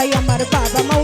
বাসায় আমার বাবা মাওলানা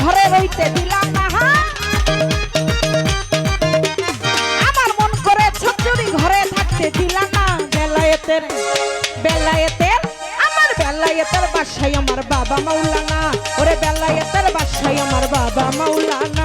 ঘরে রইতে দিলাম না। আমার মন করে ছচুরি ঘরে থাকতে দিলাম না। বেলায়েতের বেলায়েতের, আমার বেলায়েতের বাসায় আমার বাবা মাওলানা। ওরে বেলায়েতের বাসায় আমার বাবা মাওলানা।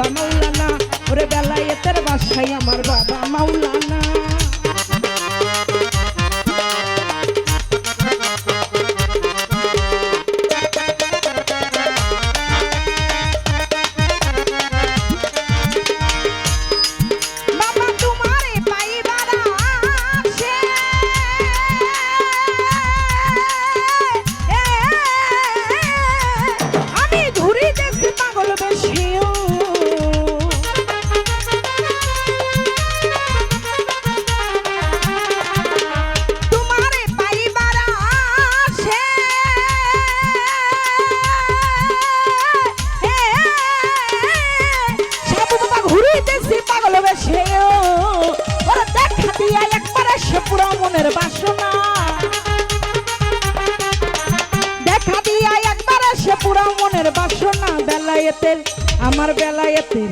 বাবা মাওলানা ওরে বেলায়েতের বাসায় আমার বাবা মাওলানা। বাসনা। দেখা দিয়া একবার সে পুরা মনের বাসনা। বেলায়েতের, আমার বেলায়েতের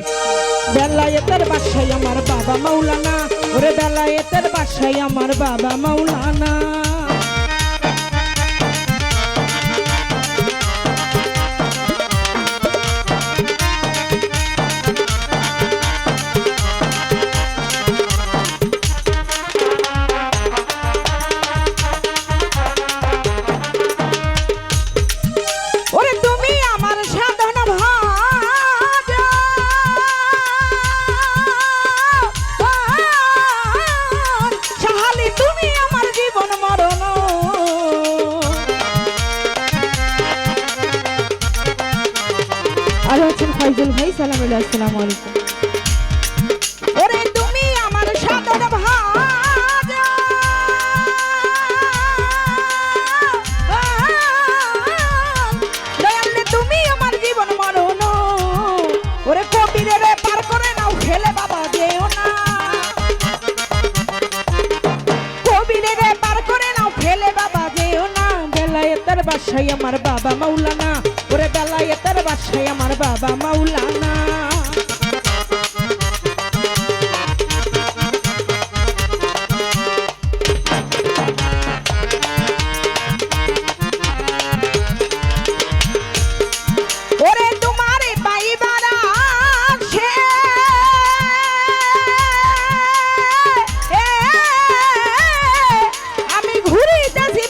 বেলায়েতের বাসায় আমার বাবা মাওলানা। ওরে বেলায়েতের বাসায় আমার বাবা মাওলানা। ফাইজুল ভাই, সালাম আসসালামু আলাইকুম। আমার বাবা যেও না। কবিরে রে, পার করে নাও, খেলে বাবা যেও না। বেলায়েতের বাস বাসাই আমার বাবা মাওলানা। ওরে বেলায়েতের বাসাই আমার বাবা মাওলানা।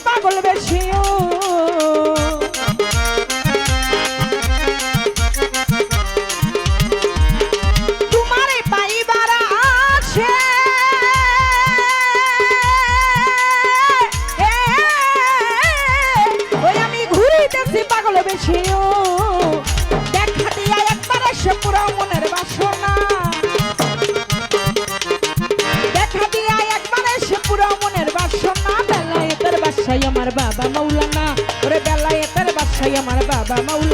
পাগল বেশিও পুরো মনের বাসনা বেলায়েতের বাসায় আমার বাবা মাওলানা ওরে বেলায়েতের বাসায় আমার বাবা মাওলানা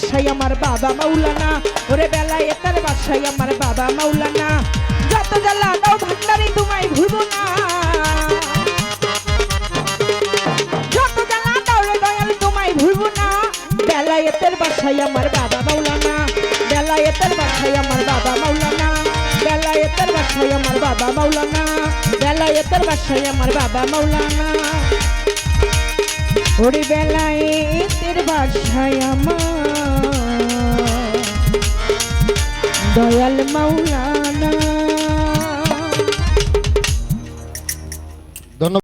বাসাই আমার বাবা মাওলানা। ওরে বেলায়েতের বাসাই আমার বাবা মাওলানা। যত জ্বালা দাও ভান্ডারি তোমায় ভুলবো না। যত জ্বালা দাও রে দয়াল তোমায় ভুলবো না। বেলায়েতের বাসাই আমার বাবা মাওলানা। বেলায়েতের বাসাই আমার বাবা মাওলানা। বেলায়েতের বাসাই আমার বাবা মাওলানা। বেলায়েতের বাসাই আমার বাবা মাওলানা। ওরে বেলায়েতের বাসাই আমার দয়াল মৌলানা